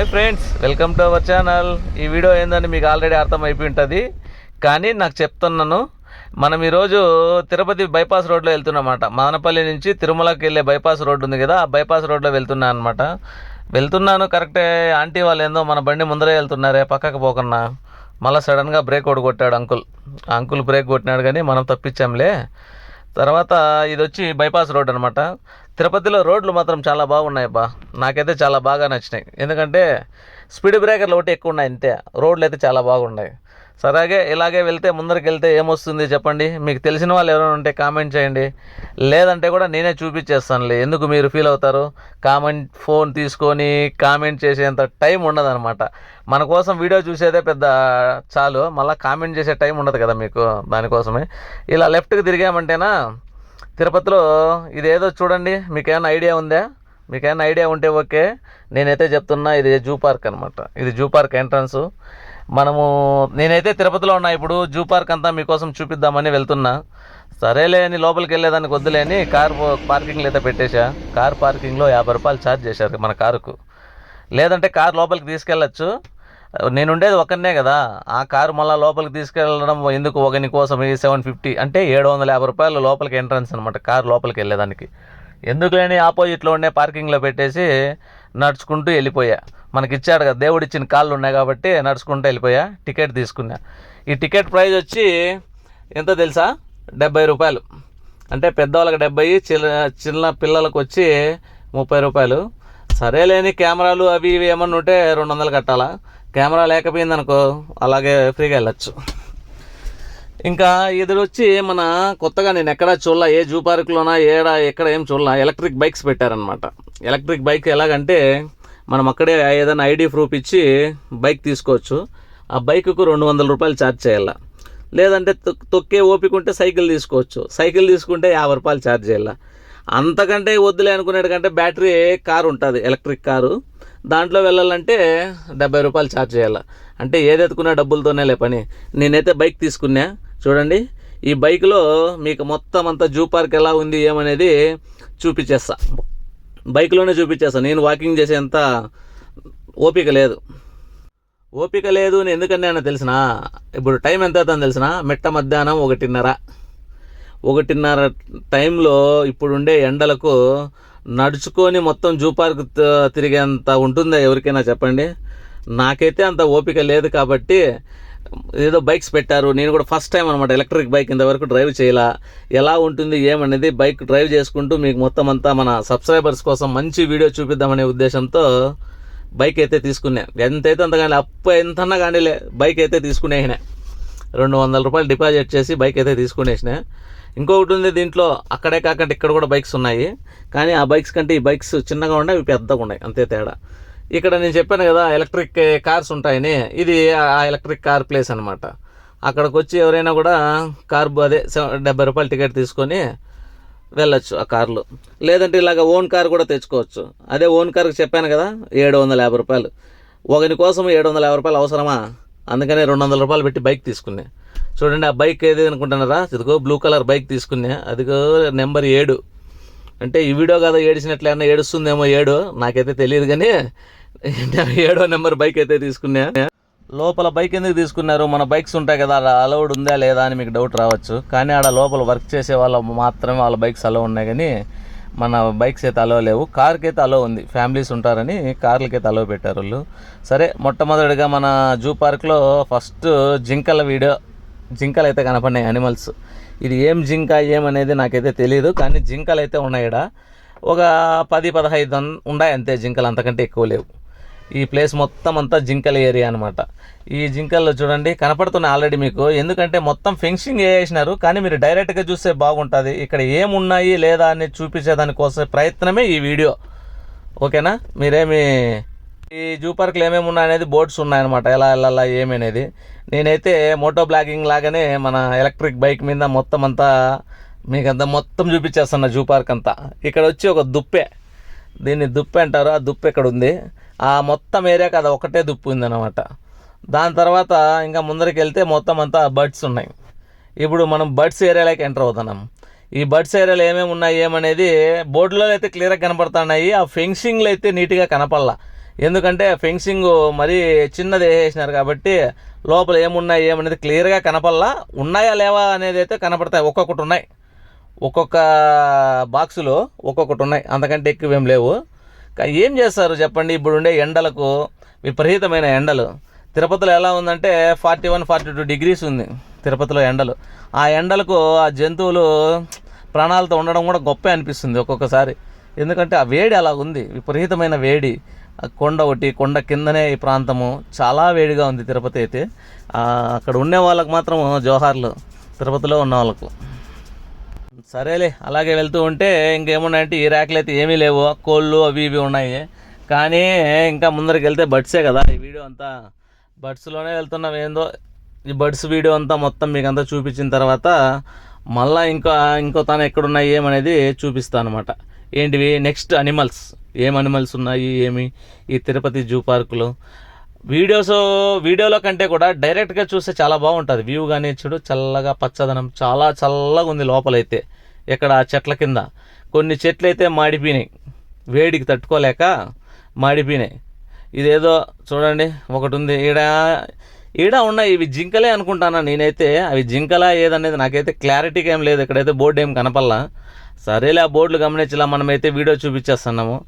Hi friends welcome to our channel ఈ video ఏందని మీకు ఆల్రెడీ అర్థం ఉంటుంది కానీ నాకు చెప్తున్నాను మనం ఈరోజు తిరుపతి బైపాస్ రోడ్లో వెళ్తున్నమాట మదనపల్లి నుంచి తిరుమలకి వెళ్ళే బైపాస్ రోడ్డు ఉంది కదా ఆ బైపాస్ రోడ్లో వెళ్తున్నాను అనమాట వెళ్తున్నాను కరెక్టే ఆంటీ వాళ్ళు ఏందో మన బండి ముందరే వెళ్తున్నారే పక్కకు పోకన్నా. మళ్ళీ సడన్గా బ్రేక్ ఒకటి కొట్టాడు అంకుల్ అంకుల్ బ్రేక్ కొట్టినాడు కానీ మనం తప్పించాంలే. తర్వాత ఇది వచ్చి బైపాస్ రోడ్ అనమాట తిరుపతిలో రోడ్లు మాత్రం చాలా బాగున్నాయి బా నాకైతే చాలా బాగా నచ్చినాయి. ఎందుకంటే స్పీడ్ బ్రేకర్లు ఒకటి ఎక్కువ ఉన్నాయి అంతే. రోడ్లు అయితే చాలా బాగున్నాయి. సరేగే ఇలాగే వెళ్తే ముందరికి వెళ్తే ఏమొస్తుంది చెప్పండి? మీకు తెలిసిన వాళ్ళు ఎవరైనా ఉంటే కామెంట్ చేయండి. లేదంటే కూడా నేనే చూపించేస్తానులే. ఎందుకు మీరు ఫీల్ అవుతారు? కామెంట్ ఫోన్ తీసుకొని కామెంట్ చేసేంత టైం ఉండదన్నమాట. మన కోసం వీడియో చూసేదే పెద్ద చాలు. మళ్ళీ కామెంట్ చేసే టైం ఉండదు కదా మీకు దానికోసమే. ఇలా లెఫ్ట్కి తిరిగామంటేనా? తిరుపతిలో ఇదేదో చూడండి. మీకేమైనా ఐడియా ఉందా? మీకేమైనా ఐడియా ఉంటే ఓకే. నేనైతే చెప్తున్నా ఇది జూ పార్క్ అనమాట ఇది జూ పార్క్ ఎంట్రన్స్. మనము నేనైతే తిరుపతిలో ఉన్నా ఇప్పుడు జూ పార్క్ అంతా మీకోసం చూపిద్దామని వెళ్తున్నా. సరేలే అని లోపలికి వెళ్ళేదానికి వద్దులే అని కార్ పార్కింగ్లో అయితే పెట్టేశా. కార్ పార్కింగ్లో యాభై రూపాయలు ఛార్జ్ చేశారు మన కారుకు. లేదంటే కార్ లోపలికి తీసుకెళ్ళచ్చు. నేను ఉండేది ఒకనే కదా. ఆ కారు మళ్ళీ లోపలికి తీసుకెళ్ళడం ఎందుకు ఒకని కోసం ఈ సెవెన్ ఫిఫ్టీ అంటే ఏడు వందల యాభై రూపాయలు లోపలికి ఎంట్రన్స్ అనమాట కారు లోపలికి వెళ్ళేదానికి. ఎందుకు లేని ఆపోజిట్లో ఉండే పార్కింగ్లో పెట్టేసి నడుచుకుంటూ వెళ్ళిపోయా. మనకి ఇచ్చాడు కదా దేవుడు ఇచ్చిన కాళ్ళు ఉన్నాయి కాబట్టి నడుచుకుంటూ వెళ్ళిపోయా టికెట్ తీసుకున్నా. ఈ టికెట్ ప్రైజ్ వచ్చి ఎంత తెలుసా? డెబ్బై రూపాయలు. అంటే పెద్దవాళ్ళకి డెబ్బై చిన్న చిన్న పిల్లలకు వచ్చి ముప్పై రూపాయలు. సరేలేని కెమెరాలు అవి ఇవి ఏమన్నా ఉంటే రెండు వందలు కట్టాలా? కెమెరా లేకపోయింది అనుకో అలాగే ఫ్రీగా వెళ్ళచ్చు. ఇంకా ఇది వచ్చి మన కొత్తగా నేను ఎక్కడ చూడలా ఏ జూ పార్క్లోనా ఏడా ఎక్కడ ఏం చూడలా ఎలక్ట్రిక్ బైక్స్ పెట్టారనమాట ఎలక్ట్రిక్ బైక్ ఎలాగంటే మనం అక్కడే ఏదైనా ఐడి ప్రూఫ్ ఇచ్చి బైక్ తీసుకోవచ్చు. ఆ బైక్కు రెండు వందల రూపాయలు ఛార్జ్ చేయాల? లేదంటే తొక్- తొక్కే ఓపిక ఉంటే సైకిల్ తీసుకోవచ్చు. సైకిల్ తీసుకుంటే యాభై రూపాయలు ఛార్జ్ చేయాల? అంతకంటే వద్దులే అనుకునేటకంటే బ్యాటరీ కారు ఉంటుంది ఎలక్ట్రిక్ కారు. దాంట్లో వెళ్ళాలంటే డెబ్బై రూపాయలు ఛార్జ్ చేయాలి? అంటే ఏదెత్తుకున్నా డబ్బులతోనే లే పని. నేనైతే బైక్ తీసుకున్నా. చూడండి ఈ బైక్లో మీకు మొత్తం అంతా జూ పార్క్ ఎలా ఉంది ఏమనేది చూపించేస్తా. బైక్లోనే చూపించేస్తాను నేను వాకింగ్ చేసేంత ఓపిక లేదు. ఓపిక లేదు అని ఎందుకన్నానో తెలిసిన? ఇప్పుడు టైం ఎంత అవుతుందో తెలిసిన? మిట్ట మధ్యాహ్నం ఒకటిన్నర. ఒకటిన్నర టైంలో ఇప్పుడుండే ఎండలకు నడుచుకొని మొత్తం జూ పార్క్ తిరిగేంత ఉంటుందా ఎవరికైనా చెప్పండి? నాకైతే అంత ఓపిక లేదు కాబట్టి ఏదో బైక్స్ పెట్టారు. నేను కూడా ఫస్ట్ టైం అనమాట ఎలక్ట్రిక్ బైక్ ఇంతవరకు డ్రైవ్ చేయాల. ఎలా ఉంటుంది ఏమనేది బైక్ డ్రైవ్ చేసుకుంటూ మీకు మొత్తం అంతా మన సబ్స్క్రైబర్స్ కోసం మంచి వీడియో చూపిద్దామనే ఉద్దేశంతో బైక్ అయితే తీసుకున్నా. ఎంతైతే అంత కానీ అప్పు ఎంతన్నా కానీలే బైక్ అయితే తీసుకునేసిన. రెండు వందల రూపాయలు డిపాజిట్ చేసి బైక్ అయితే తీసుకునేసిన. ఇంకొకటి ఉంది దీంట్లో అక్కడే కాకుండా ఇక్కడ కూడా బైక్స్ ఉన్నాయి. కానీ ఆ బైక్స్ కంటే ఈ బైక్స్ చిన్నగా ఉన్నాయి పెద్దగా ఉన్నాయి. అంతే తేడా. ఇక్కడ నేను చెప్పాను కదా ఎలక్ట్రిక్ కార్స్ ఉంటాయని. ఇది ఆ ఎలక్ట్రిక్ కార్ ప్లేస్ అనమాట అక్కడికి వచ్చి ఎవరైనా కూడా కార్ అదే డెబ్బై రూపాయలు టికెట్ తీసుకొని వెళ్ళొచ్చు ఆ కార్లో లేదంటే ఇలాగ ఓన్ కార్ కూడా తెచ్చుకోవచ్చు. అదే ఓన్ కార్కి చెప్పాను కదా ఏడు వందల యాభై రూపాయలు. ఒకని కోసం ఏడు వందల యాభై రూపాయలు అవసరమా? అందుకనే రెండు వందల రూపాయలు పెట్టి బైక్ తీసుకున్నా. చూడండి ఆ బైక్ ఏది అనుకుంటున్నారా? ఇదిగో బ్లూ కలర్ బైక్ తీసుకున్నా. అదిగో నెంబర్ ఏడు. అంటే ఈ వీడియో కదా ఏడిచినట్లు ఏడుస్తుందేమో ఏడు. నాకైతే తెలియదు కానీ ఏడో నెంబర్ బైక్ అయితే తీసుకున్నా. లోపల బైక్ ఎందుకు తీసుకున్నారు? మన బైక్స్ ఉంటాయి కదా అలా అలౌడ్ ఉందా లేదా అని మీకు డౌట్ రావచ్చు. కానీ ఆడ లోపల వర్క్ చేసే వాళ్ళ మాత్రమే వాళ్ళ బైక్స్ అలో ఉన్నాయి కానీ మన బైక్స్ అయితే అలో లేవు. కార్కి అయితే అలో ఉంది. ఫ్యామిలీస్ ఉంటారని కార్లకి అయితే అలో పెట్టారు వాళ్ళు. సరే మొట్టమొదటిగా మన జూ పార్క్లో ఫస్ట్ జింకల వీడియో జింకలు అయితే కనపడినాయి అనిమల్స్ ఇది ఏం జింక ఏమనేది నాకైతే తెలియదు కానీ జింకలు అయితే ఉన్నాయి ఈడ. ఒక పది పదహైదు ఉన్నాయి అంతే జింకలు అంతకంటే ఎక్కువ లేవు. ఈ ప్లేస్ మొత్తం అంతా జింకల ఏరియా అనమాట ఈ జింకల్లో చూడండి కనపడుతున్నాయి ఆల్రెడీ మీకు. ఎందుకంటే మొత్తం ఫెన్సింగ్ వేసినారు కానీ మీరు డైరెక్ట్గా చూస్తే బాగుంటుంది. ఇక్కడ ఏమున్నాయి లేదా అని చూపించేదానికోసం ప్రయత్నమే ఈ వీడియో. ఓకేనా? మీరేమి ఈ జూ పార్క్లో ఏమేమి ఉన్నాయనేది బోర్డ్స్ ఉన్నాయన్నమాట. ఎలా వెళ్ళాలా ఏమనేది అనేది. నేనైతే మోటో బ్లాగింగ్ లాగానే మన ఎలక్ట్రిక్ బైక్ మీద మొత్తం అంతా మీకు అంతా మొత్తం చూపించేస్తున్నా జూ పార్క్ అంతా. ఇక్కడ వచ్చి ఒక దుప్పే. దీన్ని దుప్పే అంటారు. ఆ దుప్పే ఇక్కడ ఉంది. ఆ మొత్తం ఏరియాకి అది ఒకటే దుప్పు ఉందన్నమాట దాని తర్వాత ఇంకా ముందరికి వెళ్తే మొత్తం అంతా బర్డ్స్ ఉన్నాయి. ఇప్పుడు మనం బర్డ్స్ ఏరియాలోకి ఎంటర్ అవుతున్నాం. ఈ బర్డ్స్ ఏరియాలో ఏమేమి ఉన్నాయి ఏమనేది బోర్డులో అయితే క్లియర్గా కనపడుతున్నాయి. ఆ ఫెన్సింగ్లు అయితే నీట్గా కనపడలా. ఎందుకంటే ఫెన్సింగ్ మరీ చిన్నది వేసేసినారు కాబట్టి లోపల ఏమున్నాయి ఏమనేది క్లియర్గా కనపడలా. ఉన్నాయా లేవా అనేది అయితే కనపడతాయి. ఒక్కొక్కటి ఉన్నాయి. ఒక్కొక్క బాక్సులో ఒక్కొక్కటి ఉన్నాయి. అంతకంటే ఎక్కువ ఏం లేవు. కానీ ఏం చేస్తారు చెప్పండి? ఇప్పుడు ఉండే ఎండలకు విపరీతమైన ఎండలు. తిరుపతిలో ఎలా ఉందంటే forty one forty two degrees ఉంది తిరుపతిలో ఎండలు. ఆ ఎండలకు ఆ జంతువులు ప్రాణాలతో ఉండడం కూడా గొప్ప అనిపిస్తుంది ఒక్కొక్కసారి. ఎందుకంటే ఆ వేడి అలా ఉంది విపరీతమైన వేడి. ఆ కొండ ఒకటి కొండ కిందనే ఈ ప్రాంతము చాలా వేడిగా ఉంది తిరుపతి అయితే. అక్కడ ఉండే వాళ్ళకి మాత్రం జోహార్లు తిరుపతిలో ఉన్న వాళ్ళకు. సరేలే అలాగే వెళ్తూ ఉంటే ఇంకేమున్నాయంటే ఈ ర్యాక్లు అయితే ఏమీ లేవు. కోళ్ళు అవి ఇవి ఉన్నాయి. కానీ ఇంకా ముందరికి వెళ్తే బడ్సే కదా. ఈ వీడియో అంతా బడ్స్లోనే వెళ్తున్నాం. ఏందో ఈ బడ్స్ వీడియో అంతా మొత్తం మీకు అంతా చూపించిన తర్వాత మళ్ళా ఇంకా ఇంకో తాను ఎక్కడున్నాయి ఏమనేది చూపిస్తాను అనమాట ఏంటివి? Next animals. ఏం అనిమల్స్ ఉన్నాయి? ఏమి? ఈ తిరుపతి జూ పార్కులో. వీడియోస్ వీడియోలో కంటే కూడా డైరెక్ట్గా చూస్తే చాలా బాగుంటుంది. వ్యూ కానీ చూడు చల్లగా పచ్చదనం చాలా చల్లగా ఉంది లోపలైతే. ఇక్కడ ఆ చెట్ల కింద. కొన్ని చెట్లు అయితే మాడిపోయినాయి. వేడికి తట్టుకోలేక మాడిపోయినాయి. ఇదేదో చూడండి ఒకటి ఉంది ఈడ ఈడ ఉన్నాయి. ఇవి జింకలే అనుకుంటాను నేనైతే. అవి జింకలా ఏదనేది నాకైతే క్లారిటీగా ఏం లేదు. ఇక్కడైతే బోర్డు ఏం కనపల్లా సరేలే ఆ బోర్డులు గమనించలా. మనమైతే వీడియో చూపించేస్తున్నాము.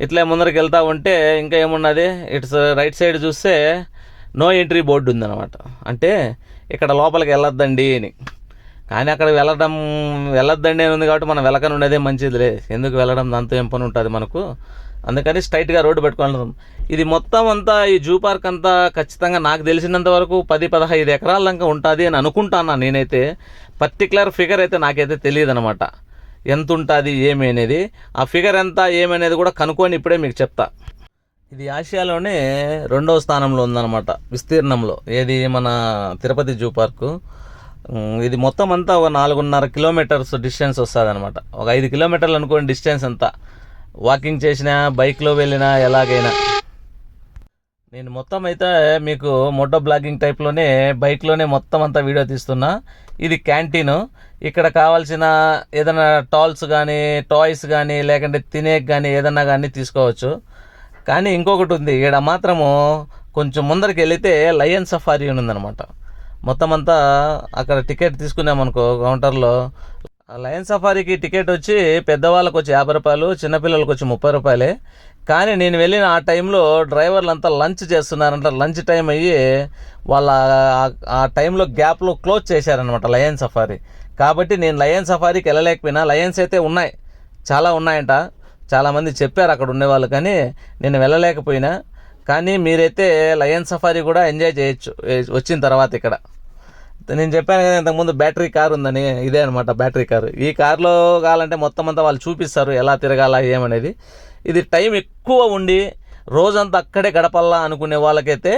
ఇట్లా ముందరికి వెళ్తా ఉంటే ఇంకా ఏమున్నది? ఇట్స్ రైట్ సైడ్ చూస్తే నో ఎంట్రీ బోర్డు ఉందన్నమాట. అంటే ఇక్కడ లోపలికి వెళ్ళొద్దండి అని. కానీ అక్కడ వెళ్ళడం వెళ్ళొద్దండి అని ఉంది కాబట్టి మనం వెళ్ళకని ఉండేదే మంచిదిలే. ఎందుకు వెళ్ళడం? దాంతో ఏం పని ఉంటుంది మనకు. అందుకని స్ట్రైట్గా రోడ్డు పెట్టుకోవాలి. ఇది మొత్తం అంతా ఈ జూ పార్క్ అంతా ఖచ్చితంగా నాకు తెలిసినంత వరకు పది పదహైదు ఎకరాల దాకా ఉంటుంది అని అనుకుంటాను నేనైతే. పర్టికులర్ ఫిగర్ అయితే నాకైతే తెలియదు అనమాట ఎంత ఉంటుంది ఏమి అనేది. ఆ ఫిగర్ ఎంత ఏమనేది కూడా కనుక్కొని ఇప్పుడే మీకు చెప్తా. ఇది ఆసియాలోనే రెండవ స్థానంలో ఉందన్నమాట. విస్తీర్ణంలో. ఏది? మన తిరుపతి జూ పార్కు. ఇది మొత్తం అంతా ఒక నాలుగున్నర కిలోమీటర్స్ డిస్టెన్స్ వస్తుంది అనమాట ఒక ఐదు కిలోమీటర్లు అనుకోండి డిస్టెన్స్ అంతా. వాకింగ్ చేసినా బైక్లో వెళ్ళినా ఎలాగైనా. నేను మొత్తం అయితే మీకు మోటో బ్లాగింగ్ టైప్లోనే బైక్లోనే మొత్తం అంతా వీడియో తీస్తున్నా. ఇది క్యాంటీన్ ఇక్కడ కావాల్సిన ఏదైనా టాల్స్ కానీ టాయ్స్ కానీ లేకుంటే తినే కానీ ఏదన్నా కానీ తీసుకోవచ్చు. కానీ ఇంకొకటి ఉంది. ఇక్కడ మాత్రము కొంచెం ముందరికి వెళితే లయన్ సఫారీ ఉందన్నమాట. మొత్తం అంతా అక్కడ టికెట్ తీసుకున్నామనుకో కౌంటర్లో. లయన్ సఫారీకి టికెట్ వచ్చి పెద్దవాళ్ళకి వచ్చి యాభై రూపాయలు చిన్నపిల్లలకి వచ్చి ముప్పై రూపాయలే. కానీ నేను వెళ్ళిన ఆ టైంలో డ్రైవర్లు అంతా లంచ్ చేస్తున్నారంట. లంచ్ టైం అయ్యి వాళ్ళ ఆ- ఆ టైంలో గ్యాప్లో క్లోజ్ చేశారనమాట లయన్ సఫారీ. కాబట్టి నేను లయన్ సఫారీకి వెళ్ళలేకపోయినా. లయన్స్ అయితే ఉన్నాయి. చాలా ఉన్నాయంట. చాలామంది చెప్పారు అక్కడ ఉండేవాళ్ళు కానీ నేను వెళ్ళలేకపోయినా. కానీ మీరైతే లయన్ సఫారీ కూడా ఎంజాయ్ చేయొచ్చు. వచ్చిన తర్వాత ఇక్కడ. నేను చెప్పాను కదా ఇంతకుముందు బ్యాటరీ కార్ ఉందని ఇదే అనమాట బ్యాటరీ కారు. ఈ కార్లో కావాలంటే మొత్తం అంతా వాళ్ళు చూపిస్తారు ఎలా తిరగాల ఏమనేది. ఇది టైం ఎక్కువ ఉండి రోజంతా అక్కడే గడపల్లా అనుకునే వాళ్ళకైతే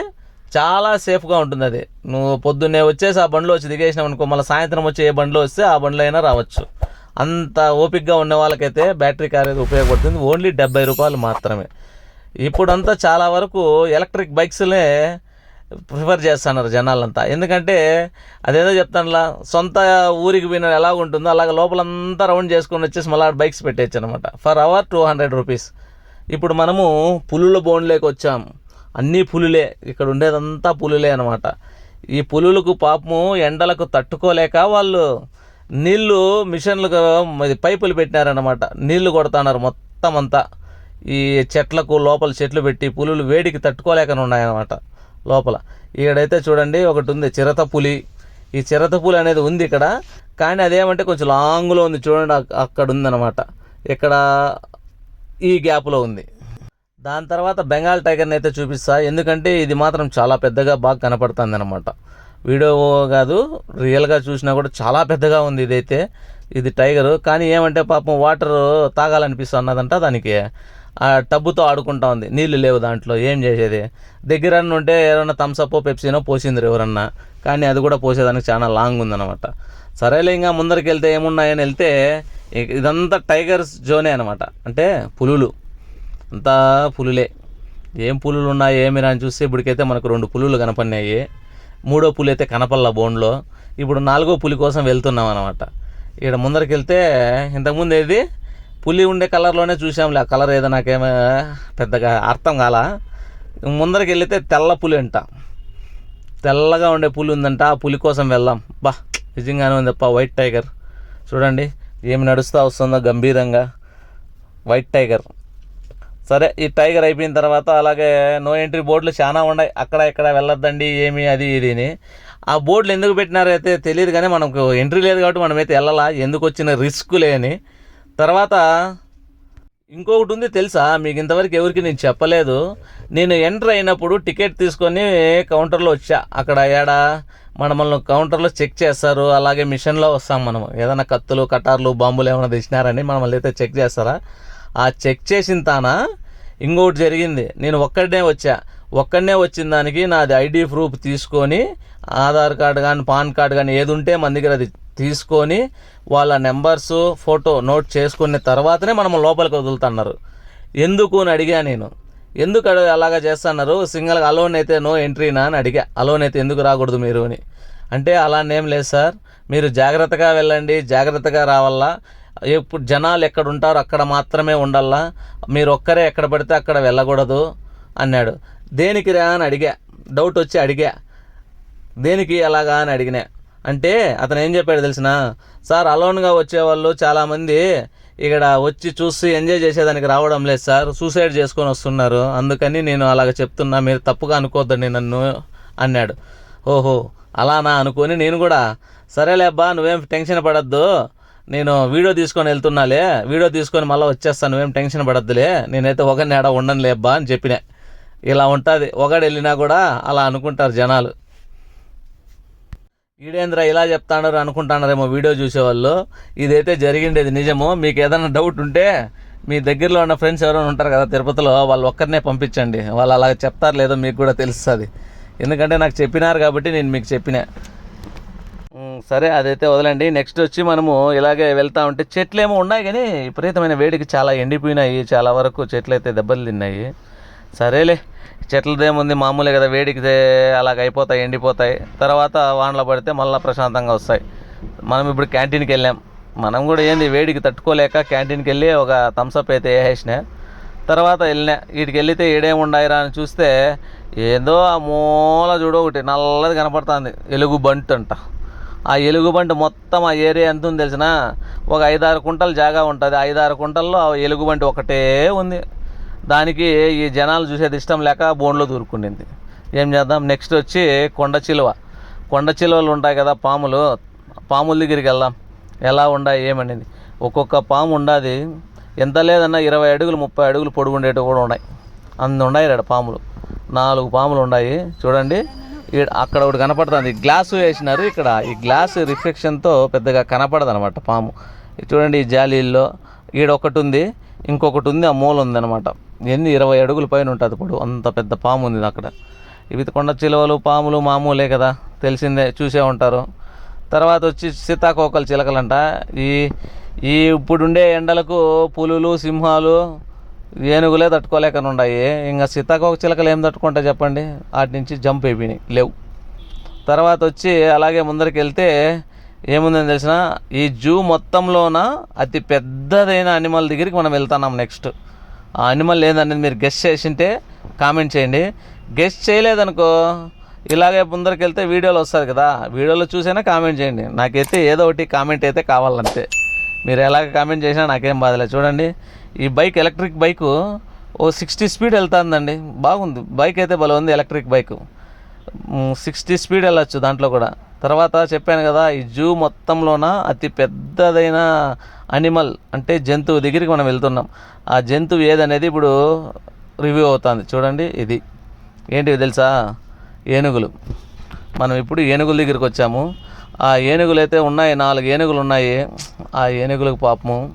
చాలా సేఫ్గా ఉంటుంది అది. నువ్వు పొద్దున్నే వచ్చేసి ఆ బండిలో వచ్చి దిగేసినావు అనుకో మళ్ళీ సాయంత్రం వచ్చి ఏ బండిలో వస్తే ఆ బండిలో అయినా రావచ్చు. అంత ఓపిక్గా ఉన్న వాళ్ళకైతే బ్యాటరీ కార్ అయితే ఉపయోగపడుతుంది. ఓన్లీ డెబ్బై రూపాయలు మాత్రమే. ఇప్పుడంతా చాలా వరకు ఎలక్ట్రిక్ బైక్స్లే ప్రిఫర్ చేస్తున్నారు జనాలంతా. ఎందుకంటే అదేదో చెప్తానులా సొంత ఊరికి పోయిన ఎలా ఉంటుందో అలాగ లోపలంతా రౌండ్ చేసుకొని వచ్చేసి మళ్ళీ బైక్స్ పెట్టేయచ్చు అనమాట for hour two hundred rupees. ఇప్పుడు మనము పులుల బోన్లోకి వచ్చాం. అన్నీ పులులే. ఇక్కడ ఉండేదంతా పులులే అనమాట. ఈ పులులకు పాపము ఎండలకు తట్టుకోలేక వాళ్ళు నీళ్ళు మిషన్లకు పైపులు పెట్టినారనమాట. నీళ్ళు కొడుతున్నారు మొత్తం అంతా ఈ చెట్లకు లోపల చెట్లు పెట్టి పులులు వేడికి తట్టుకోలేక ఉన్నాయన్నమాట లోపల. ఈడైతే చూడండి ఒకటి ఉంది చిరత పులి. ఈ చిరత పులి అనేది ఉంది ఇక్కడ కానీ అదేమంటే కొంచెం లాంగ్లో ఉంది చూడండి అక్కడ ఉందన్నమాట ఇక్కడ ఈ గ్యాప్లో ఉంది. దాని తర్వాత బెంగాల్ టైగర్ని అయితే చూపిస్తా. ఎందుకంటే ఇది మాత్రం చాలా పెద్దగా బాగా కనపడుతుంది అనమాట వీడియో కాదు రియల్గా చూసినా కూడా చాలా పెద్దగా ఉంది ఇదైతే. ఇది టైగర్ కానీ ఏమంటే పాపం వాటర్ తాగాలనిపిస్తున్నదంట దానికి. టబ్బుతో ఆడుకుంటా ఉంది. నీళ్ళు లేవు దాంట్లో. ఏం చేసేది? దగ్గర ఉంటే ఏదైనా థమ్సప్ పెప్సీనో పోసింది ఎవరన్నా. కానీ అది కూడా పోసేదానికి చాలా లాంగ్ ఉందన్నమాట. సరేలే ఇంకా ముందరికి వెళ్తే ఏమున్నాయని వెళ్తే ఇదంతా టైగర్స్ జోనే అనమాట అంటే పులులు. అంతా పులులే. ఏం పులులు ఉన్నాయి ఏమిరా అని చూస్తే ఇప్పటికైతే మనకు రెండు పులులు కనపడినాయి. మూడో పులి అయితే కనపల్ల బోన్లో. ఇప్పుడు నాలుగో పులి కోసం వెళ్తున్నాం అనమాట ఇక్కడ ముందరికి వెళ్తే ఇంతకుముందు ఏది? పులి ఉండే కలర్లోనే చూసాంలే ఆ కలర్ ఏదో నాకేమో పెద్దగా అర్థం కాల. ముందరికి వెళితే తెల్ల పులి అంట. తెల్లగా ఉండే పులి ఉందంట. ఆ పులి కోసం వెళ్దాం. బా నిజంగానే ఉందప్ప వైట్ టైగర్. చూడండి ఏమి నడుస్తూ వస్తుందో గంభీరంగా. White tiger. సరే ఈ టైగర్ అయిపోయిన తర్వాత అలాగే నో ఎంట్రీ బోర్డులు చాలా ఉన్నాయి. అక్కడ ఇక్కడ వెళ్ళొద్దండి ఏమి అది ఇది అని ఆ బోర్డులు ఎందుకు పెట్టినారో అయితే తెలియదు కానీ మనకు ఎంట్రీ లేదు కాబట్టి మనమైతే వెళ్ళాలా. ఎందుకు వచ్చిన రిస్క్ లేని తర్వాత ఇంకొకటి ఉంది తెలుసా? మీకు ఇంతవరకు ఎవరికి నేను చెప్పలేదు. నేను ఎంటర్ అయినప్పుడు టికెట్ తీసుకొని కౌంటర్లో వచ్చా. అక్కడ ఏడా? మనమల్ని కౌంటర్లో చెక్ చేస్తారు. అలాగే మిషన్లో వస్తాం మనం. ఏదైనా కత్తులు కటార్లు బాంబులు ఏమైనా తెచ్చినారని మనల్ని అయితే చెక్ చేస్తారా? ఆ చెక్ చేసిన తాన ఇంకొకటి జరిగింది. నేను ఒక్కడనే వచ్చా. ఒక్కడనే వచ్చిన దానికి నాది ఐడి ప్రూఫ్ తీసుకొని ఆధార్ కార్డు కానీ పాన్ కార్డు కానీ ఏది ఉంటే మన దగ్గర అది తీసుకొని వాళ్ళ నెంబర్స్ ఫోటో నోట్ చేసుకున్న తర్వాతనే మనం లోపలికి వదులుతున్నారు. ఎందుకు అని అడిగా నేను. ఎందుకు అలాగా చేస్తున్నారు? సింగిల్గా అలోన్ అయితే నో ఎంట్రీనా అని అడిగా. అలోన్ అయితే ఎందుకు రాకూడదు మీరు అని. అంటే అలానేం లేదు సార్. మీరు జాగ్రత్తగా వెళ్ళండి. జాగ్రత్తగా రావాలా ఎప్పుడు జనాలు ఎక్కడ ఉంటారో అక్కడ మాత్రమే ఉండాలా మీరు ఒక్కరే ఎక్కడ పడితే అక్కడ వెళ్ళకూడదు అన్నాడు. దేనికి రా అని అడిగా. డౌట్ వచ్చి అడిగా. దేనికి అలాగా అని అడిగినా. అంటే అతను ఏం చెప్పాడు తెలిసిన సార్ అలోన్గా వచ్చేవాళ్ళు చాలామంది ఇక్కడ వచ్చి చూసి ఎంజాయ్ చేసేదానికి రావడం లేదు సార్ సూసైడ్ చేసుకొని వస్తున్నారు. అందుకని నేను అలాగ చెప్తున్నా మీరు తప్పుగా అనుకోవద్దండి నన్ను అన్నాడు. ఓహో అలానా? అనుకొని నేను కూడా సరేలే అబ్బా నువ్వేం టెన్షన్ పడద్దు. నేను వీడియో తీసుకొని వెళ్తున్నాలే వీడియో తీసుకొని మళ్ళీ వచ్చేస్తాను నువ్వేం టెన్షన్ పడద్దులే. నేనైతే ఒకరిని ఆడ ఉండనులే అబ్బా అని చెప్పిన. ఇలా ఉంటుంది. ఒకడు వెళ్ళినా కూడా అలా అనుకుంటారు జనాలు. ఈడేంద్ర ఇలా చెప్తాడారు అనుకుంటున్నారేమో వీడియో చూసేవాళ్ళు. ఇదైతే జరిగిండేది నిజము మీకు ఏదైనా డౌట్ ఉంటే మీ దగ్గరలో ఉన్న ఫ్రెండ్స్ ఎవరైనా ఉంటారు కదా తిరుపతిలో వాళ్ళు ఒక్కరినే పంపించండి. వాళ్ళు అలా చెప్తారు లేదో మీకు కూడా తెలుస్తుంది. ఎందుకంటే నాకు చెప్పినారు కాబట్టి నేను మీకు చెప్పిన. సరే అదైతే వదలండి. నెక్స్ట్ వచ్చి మనము ఇలాగే వెళ్తా ఉంటే చెట్లు ఏమో ఉన్నాయి కానీ విపరీతమైన వేడికి చాలా ఎండిపోయినాయి. చాలా వరకు చెట్లు అయితే దెబ్బలు తిన్నాయి. సరేలే చెట్లదేముంది మామూలే కదా వేడికిదే అలాగ అయిపోతాయి ఎండిపోతాయి. తర్వాత వానలు పడితే మళ్ళీ ప్రశాంతంగా వస్తాయి. మనం ఇప్పుడు క్యాంటీన్కి వెళ్ళాం. మనం కూడా ఏంది వేడికి తట్టుకోలేక క్యాంటీన్కి వెళ్ళి ఒక థమ్స్అప్ అయితే వేసేసిన. తర్వాత వెళ్ళినా వీటికి వెళితే ఏడేముండాయిరా అని చూస్తే ఏదో ఆ మూల చూడు ఒకటి నల్లది కనపడుతుంది ఎలుగు బంట్ అంట. ఆ ఎలుగుబంట మొత్తం ఆ ఏరియా ఎంత ఉంది తెలిసిన? ఒక ఐదారు కుంటలు జాగా ఉంటుంది. ఐదారు కుంటల్లో ఆ ఎలుగు ఒకటే ఉంది. దానికి ఈ జనాలు చూసేది ఇష్టం లేక బోన్లో దూరుకుండింది. ఏం చేద్దాం? నెక్స్ట్ వచ్చి కొండ చిలువ. కొండ చిలువలు ఉంటాయి కదా పాములు. పాముల దగ్గరికి వెళ్దాం. ఎలా ఉన్నాయి ఏమనేది? ఒక్కొక్క పాము ఉండాది. ఎంత లేదన్నా ఇరవై అడుగులు ముప్పై అడుగులు పొడుగు ఉండేటివి కూడా ఉన్నాయి. అందు ఉన్నాయి ఇక్కడ పాములు. నాలుగు పాములు ఉన్నాయి. చూడండి. ఈడ అక్కడ ఒకటి కనపడుతుంది. గ్లాసు వేసినారు ఇక్కడ. ఈ గ్లాస్ రిఫ్లెక్షన్తో పెద్దగా కనపడదు అనమాట పాము. చూడండి ఈ జాలీల్లో. ఈడ ఒకటి ఉంది. ఇంకొకటి ఉంది ఆ మూల ఉంది అనమాట ఎన్ని? ఇరవై అడుగుల పైన ఉంటుంది ఇప్పుడు అంత పెద్ద పాము ఉంది అక్కడ. ఇవి కొండ చిలువలు పాములు మామూలే కదా. తెలిసిందే చూసే ఉంటారు. తర్వాత వచ్చి సీతాకోకలు చిలకలంట. ఈ ఈ ఇప్పుడుండే ఎండలకు పులులు సింహాలు ఏనుగులే తట్టుకోలేక ఉన్నాయి ఇంకా సీతాకోక చిలకలు ఏం తట్టుకుంటాయి చెప్పండి? వాటి నుంచి జంప్ అయిపోయినాయి. లేవు. తర్వాత వచ్చి అలాగే ముందరికి వెళ్తే ఏముందని తెలిసిన ఈ జూ మొత్తంలోన అతి పెద్దదైన అనిమల్ దగ్గరికి మనం వెళ్తున్నాం నెక్స్ట్. ఆ అనిమల్ ఏందనేది మీరు గెస్ట్ చేసింటే కామెంట్ చేయండి. గెస్ట్ చేయలేదనుకో ఇలాగే ముందరికి వెళ్తే వీడియోలో వస్తుంది కదా వీడియోలో చూసైనా కామెంట్ చేయండి. నాకైతే ఏదో ఒకటి కామెంట్ అయితే కావాలంతే. మీరు ఎలాగ కామెంట్ చేసినా నాకేం బాధలేదు చూడండి ఈ బైక్ ఎలక్ట్రిక్ బైకు ఓ సిక్స్టీ స్పీడ్ వెళ్తుందండి. బాగుంది. బైక్ అయితే భలే ఉంది ఎలక్ట్రిక్ బైక్. సిక్స్టీ స్పీడ్ వెళ్ళొచ్చు దాంట్లో కూడా. తర్వాత చెప్పాను కదా ఈ జూ మొత్తంలోన అతి పెద్దదైన అనిమల్ అంటే జంతువు దగ్గరికి మనం వెళ్తున్నాం. ఆ జంతువు ఏదనేది ఇప్పుడు రివ్యూ అవుతుంది. చూడండి ఇది. ఏంటివి తెలుసా? ఏనుగులు. మనం ఇప్పుడు ఏనుగుల దగ్గరికి వచ్చాము. ఆ ఏనుగులు అయితే ఉన్నాయి నాలుగు ఏనుగులు ఉన్నాయి. ఆ ఏనుగులకు పాపము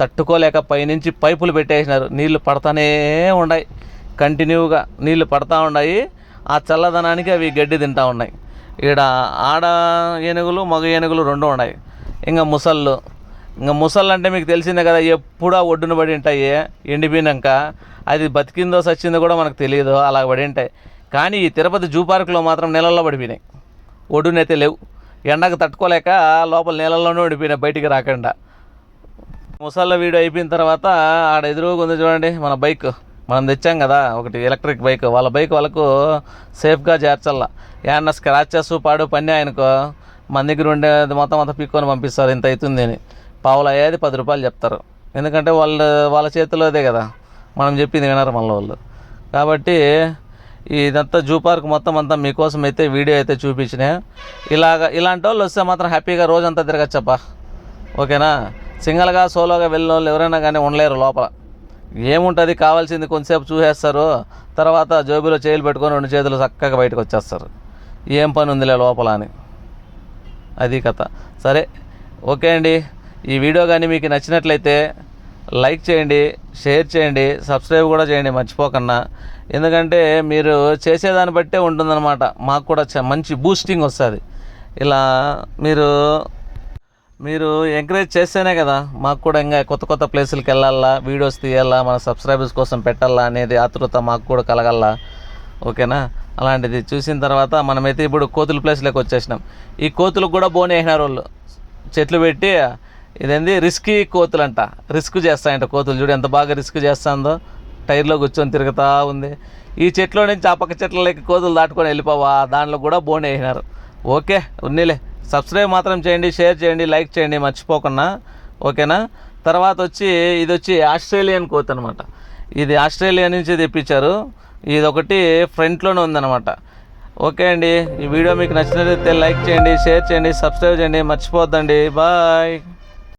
తట్టుకోలేక పైనుంచి పైపులు పెట్టేసినారు. నీళ్ళు పడతానే ఉన్నాయి. కంటిన్యూగా నీళ్ళు పడతా ఉన్నాయి. ఆ చల్లదనానికి అవి గడ్డి తింటా ఉన్నాయి. ఈడ ఆడ ఏనుగులు మగ ఏనుగులు రెండు ఉన్నాయి. ఇంకా ముసళ్ళు. ఇంకా ముసళ్ళు అంటే మీకు తెలిసిందే కదా ఎప్పుడూ ఒడ్డున పడి ఉంటాయి ఎండిపోయినాక. అది బతికిందో సచ్చిందో కూడా మనకు తెలియదు అలా పడి ఉంటాయి. కానీ ఈ తిరుపతి జూ పార్కులో మాత్రం నీళ్ళల్లో పడిపోయినాయి. ఒడ్డునైతే లేవు. ఎండకు తట్టుకోలేక లోపల నీళ్ళల్లోనే ఉండిపోయినాయి బయటికి రాకుండా. ముసళ్ళ వీడియో అయిపోయిన తర్వాత ఆడ ఎదురుగా ఉంది చూడండి మన బైక్. మనం తెచ్చాం కదా ఒకటి ఎలక్ట్రిక్ బైక్ వాళ్ళ బైక్ వాళ్ళకు సేఫ్గా చేర్చాల. ఏమన్నా స్క్రాచెస్ పాడు పని ఆయనకో. మన దగ్గర ఉండేది మొత్తం అంతా పిక్కొని పంపిస్తారు ఇంత అవుతుంది అని. పావులు అయ్యేది పది రూపాయలు చెప్తారు. ఎందుకంటే వాళ్ళు వాళ్ళ చేతిలోదే కదా. మనం చెప్పింది వినరు మళ్ళీ వాళ్ళు. కాబట్టి ఇదంతా జూ పార్క్ మొత్తం అంతా మీకోసం అయితే వీడియో అయితే చూపించిన. ఇలాగ ఇలాంటి వాళ్ళు వస్తే మాత్రం హ్యాపీగా రోజంతా తిరగచ్చప్పా ఓకేనా? సింగల్గా సోలోగా వెళ్ళిన వాళ్ళు ఎవరైనా కానీ ఉండలేరు లోపల. ఏముంటుంది? కావాల్సింది కొంతసేపు చూసేస్తారు. తర్వాత జోబులో చేతులు పెట్టుకొని రెండు చేతులు చక్కగా బయటకు వచ్చేస్తారు. ఏం పని ఉందిలే లోపల అని. అది కథ. సరే ఓకే అండి. ఈ వీడియో కానీ మీకు నచ్చినట్లయితే లైక్ చేయండి షేర్ చేయండి సబ్స్క్రైబ్ కూడా చేయండి మర్చిపోకుండా ఎందుకంటే మీరు చేసేదాన్ని బట్టే ఉంటుందన్నమాట. మాకు కూడా చ- మంచి బూస్టింగ్ వస్తుంది. ఇలా మీరు మీరు ఎంకరేజ్ చేస్తేనే కదా మాకు కూడా ఇంకా కొత్త కొత్త ప్లేసులకి వెళ్ళాలా వీడియోస్ తీయాలా మన సబ్స్క్రైబర్స్ కోసం పెట్టాలా అనేది ఆతృత మాకు కూడా కలగల్లా ఓకేనా? అలాంటిది చూసిన తర్వాత మనమైతే ఇప్పుడు కోతుల ప్లేస్లోకి వచ్చేసినాం. ఈ కోతులకు కూడా బోన్ వేసినారు వాళ్ళు. చెట్లు పెట్టి ఇదేంది? రిస్కీ కోతులు అంట రిస్క్ చేస్తాయంట కోతులు. చూడు ఎంత బాగా రిస్క్ చేస్తుందో. టైర్లో కూర్చొని తిరుగుతూ ఉంది. ఈ చెట్లో నుంచి ఆ పక్క చెట్లలోకి కోతులు దాటుకొని వెళ్ళిపోవా? దాంట్లో కూడా బోన్ వేసినారు. ఓకే ఉన్నీలే. సబ్స్క్రైబ్ మాత్రం చేయండి షేర్ చేయండి లైక్ చేయండి మర్చిపోకుండా. ఓకేనా? తర్వాత వచ్చి ఇది వచ్చి ఆస్ట్రేలియన్ కోత్ అనమాట ఇది ఆస్ట్రేలియా నుంచి తెప్పించారు. ఇది ఒకటి ఫ్రంట్లోనే ఉందన్నమాట. ఓకే అండి. ఈ వీడియో మీకు నచ్చినట్లయితే లైక్ చేయండి షేర్ చేయండి సబ్స్క్రైబ్ చేయండి మర్చిపోద్దండి. బాయ్.